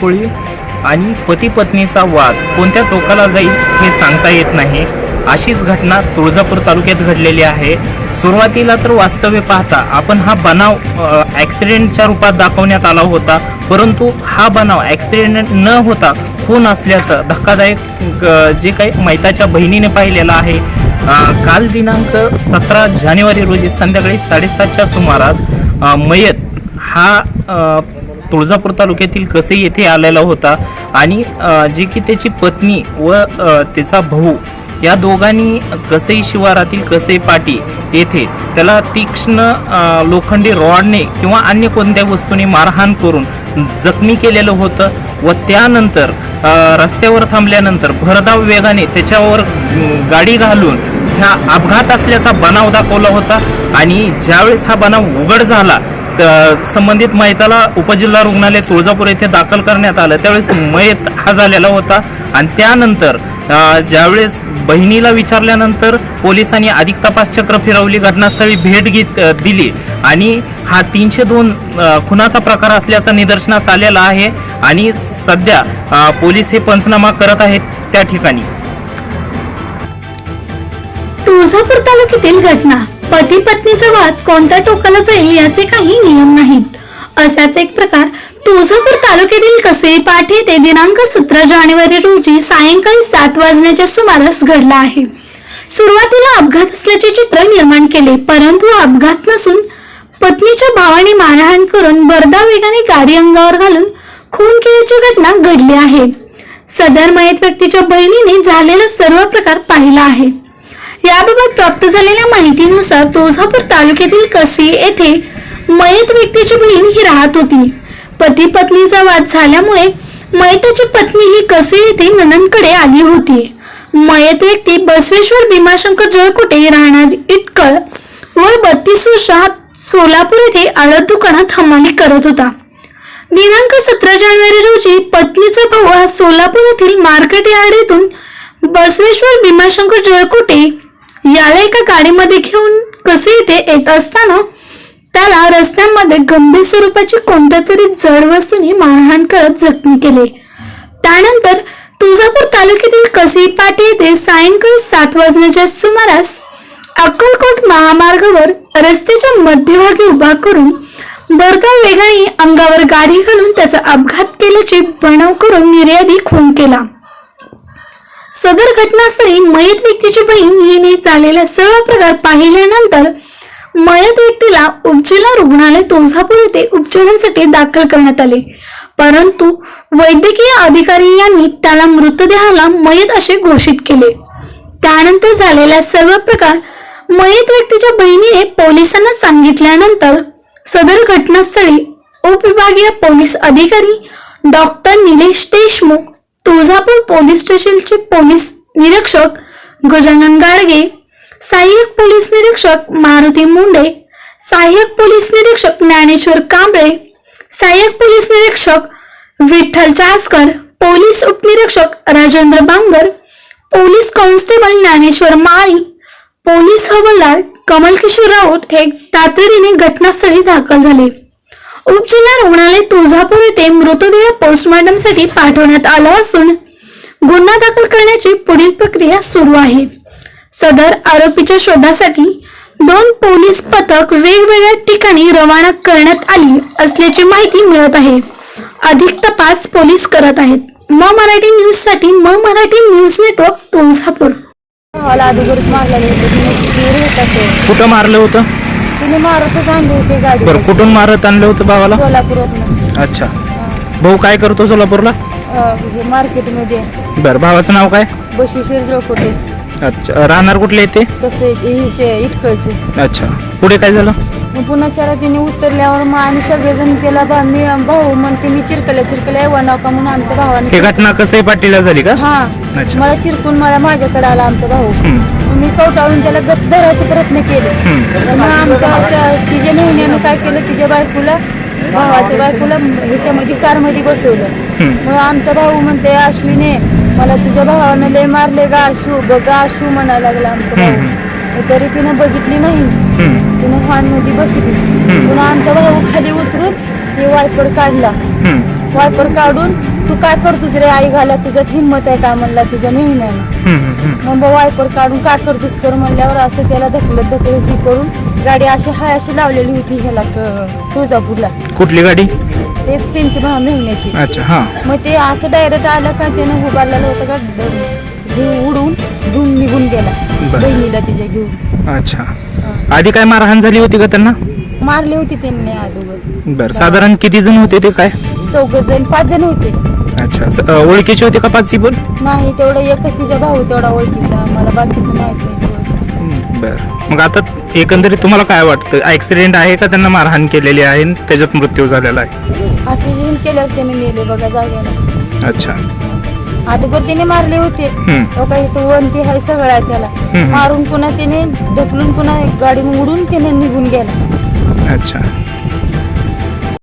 पोळी आणि पती पत्नीचा वाद कोणत्या टोकाला जाईल हे सांगता येत नाही. अशीच घटना तुळजापूर तालुक्यात घडलेली आहे. सुरुवातीला तर वास्तव्य पाहता आपण हा बनाव ॲक्सिडेंटच्या रूपात दाखवण्यात आला होता परंतु हा बनाव ॲक्सिडेंट न होता खून असल्याचं धक्कादायक जे काही मैताच्या बहिणीने पाहिलेलं आहे. काल दिनांक सतरा जानेवारी रोजी संध्याकाळी साडेसातच्या सुमारास मयत हा तुळजापूर तालुक्यातील कसे येथे आलेला होता आणि जे जी की त्याची पत्नी व त्याचा भाऊ या दोघांनी कसई शिवारातील कसई पाटी येथे त्याला तीक्ष्ण लोखंडी रॉडने किंवा अन्य कोणत्या वस्तूने मारहाण करून जखमी केलेलं होतं व त्यानंतर रस्त्यावर थांबल्यानंतर भरधाव वेगाने त्याच्यावर गाडी घालून ह्या अपघात असल्याचा बनाव दाखवला होता आणि ज्यावेळेस हा बनाव उघड झाला संबंधित मयताला उपजिल्हा रुग्णालय तुळजापूर येथे दाखल करण्यात आलं. त्यावेळेस मयत हा झालेला होता. आणि त्यानंतर ज्यावेळेस बहिणीला विचारल्यानंतर पोलिसांनी अधिक तपास चक्र फिरवली घटनास्थळी भेट घेत दिली. आणि हा तीनशे दोन खुनाचा प्रकार असल्याचा निदर्शनास आलेला आहे. आणि सध्या पोलीस हे पंचनामा करत आहेत त्या ठिकाणी. तुळजापूर तालुक्यातील घटना. पती पत्नीचा वाद कोणत्या टोकाला जाईल याचे काही नियम नाहीत. असाच एक प्रकार तुळजापूर तालुक्यातील कसे पाठ येथे दिनांक सतरा जानेवारी रोजी सायंकाळी सात वाजण्याच्या सुमारास घडला आहे. सुरुवातीला अपघात असल्याचे चित्र निर्माण केले परंतु अपघात नसून पत्नीच्या भावाने मारहाण करून बरदा वेगाने गाडी अंगावर घालून खून केल्याची घटना घडली आहे. सदर मयत व्यक्तीच्या बहिणीने झालेला सर्व प्रकार पाहिला आहे. याबाबत प्राप्त झालेल्या माहितीनुसार तुळजापूर तालुक्यातील कसे येथे मयत व्यक्तीची बहीण ही राहत होती. पती पत्नीचा वाद झाल्यामुळे मयताची पत्नी ही कसे येथे ननंदकडे आली होती. मयत व्यक्ती बसवेश्वर भीमाशंकर जळकोटे राहणार इटकळ वय बत्तीस वर्ष सोलापूर येथे आडत दुकानात हमाली करत होता. दिनांक सतरा जानेवारी रोजी पत्नीचा भाऊ हा सोलापूर येथील मार्केट यार्ड येथून बसवेश्वर भीमाशंकर जळकोटे याला एका गाडीमध्ये घेऊन कसे येथे येत असताना त्याला रस्त्यामध्ये गंभीर स्वरूपाची कोणत्या तरी जड वस्तूने मारहाण करत जखमी केले. त्यानंतर तुळजापूर तालुक्यातील कसी पाटी येथे सायंकाळी सात वाजण्याच्या सुमारास अक्कलकोट महामार्गावर रस्त्याच्या मध्यभागी उभा करून भरधाव वेगाने अंगावर गाडी घालून त्याचा अपघात केल्याचे बनव करून निर्यादी खून केला. सदर घटनास्थळी मयत व्यक्तीची बहीण हिने झालेला सर्व प्रकार पाहिल्यानंतर मयत व्यक्तीला उपजिल्हा रुग्णालय तुळजापूर येथे उपचारांसाठी दाखल करण्यात आले. परंतु वैद्यकीय अधिकारी यांनी त्याला मृतदेहाला मयत असे घोषित केले. त्यानंतर झालेला सर्व प्रकार मयत व्यक्तीच्या बहिणीने पोलिसांना सांगितल्यानंतर सदर घटनास्थळी उपविभागीय पोलीस अधिकारी डॉक्टर निलेश देशमुख तुळजापूर पोलीस स्टेशनचे पोलीस निरीक्षक गजानन गाडगे सहाय्यक पोलीस निरीक्षक मारुती मुंडे सहाय्यक पोलीस निरीक्षक ज्ञानेश्वर कांबळे सहाय्यक पोलीस निरीक्षक विठ्ठल चासकर पोलीस उपनिरीक्षक Rajendra Bangar police constable Dnyaneshwar Mali police हवालदार कमलकिशोर राऊत हे तातडीने घटनास्थळी दाखल झाले. उपजिल्हा रुग्णालय तुळजापूर येथे मृतदेह पोस्टमॉर्टमसाठी पाठवण्यात आला असून गुन्हा दाखल करण्याची पुढील प्रक्रिया सुरू आहे. सदर आरोपीच्या शोधासाठी दोन पोलीस पथक वेगवेगळ्या ठिकाणी रवाना करण्यात आली असल्याची माहिती मिळत आहे. अधिक तपास पोलीस करत आहेत. म मराठी न्यूजसाठी म मराठी न्यूज नेटवर्क तुळजापूर. कुठं मारलं होतं? तिने मारतच आणली होती गाडी. बरं कुठून मारत आणलं होतं भावाला? सोलापुरातनं अच्छा. भाऊ काय करतो सोलापूरला? अं, हे मार्केटमध्ये. बरं भावाचं नाव काय? बशीशीर चौकटे. अच्छा राहणार कुठले येते कसे हिचे इटकळचे. अच्छा. पुढे काय झालं? पुन्हा चारा तिने उतरल्यावर मग आम्ही सगळेजण त्याला बा मी भाऊ म्हणते मी चिरकल्या चिरकल्या येवा नका म्हणून आमच्या हे भावाने घटना कसं पाटीला झाली का? हा. मला चिरकून मला माझ्याकडे आला आमचा भाऊ. मी कवटाळून त्याला गच धरायचे प्रयत्न केले. मग आमच्या तिच्या नेहमीने काय केलं? तिच्या बायकोला भावाच्या बायकोला ह्याच्यामध्ये कारमध्ये बसवलं. मग आमचा भाऊ म्हणते अश्विने मला तुझ्या भावानं लय मारले का आशू. बघ आशू म्हणायला लागला आमचा भाऊ. तरी तिनं बघितली नाही. तिनं मध्ये बसली. पुन्हा आमचा भाऊ खाली उतरून हे वायपर काढला. वायपर काढून तू काय करतोस रे आई घाला तुझ्यात हिंमत आहे का म्हणला हम्म, हम्म. मग वायपर काढून काय करतोस कर म्हणल्यावर असं त्याला ढकलत ढकलत ही करून गाडी अशी हाय अशी लावलेली होती ह्याला क- तुळजापूरला. कुठली गाडी? ते त्यांची भा मेहण्याची. अच्छा हा. मग ते असं डायरेक्ट आलं का त्यानं उभारलेलं होतं का उडून धुवून निघून गेला. बरं. बहिणीला तिच्या घेऊन. अच्छा. हं. आधी काय मारहाण झाली होती का त्यांना? मारली होती त्यांनी अगोदर. बर साधारण किती जण होते ते काय? चौघ जण पाच जण होते. अच्छा. स- अ, ओळखीचे होते का पाच पण? नाही तेवढं एकच तिचा भाऊ तेवढा ओळखीचा. मला बाकीचं माहीत नाही ते ओळखीचं. बर. मग आता एकंदरीत तुम्हाला काय वाटतं? ऍक्सिडेंट आहे का त्यांना मारहाण केलेली आहे आणि त्याच्यात मृत्यू झालेला आहे? आता केल्यावर त्याने मेले बघा जागेला अच्छा. अगोदर त्याने मारले होते. हम्म. तो काही तो वनती आहे सगळं आहे त्याला. हम्म. मारून पुन्हा त्याने ढकलून पुन्हा गाडी उडून त्याने निघून गेला. अच्छा.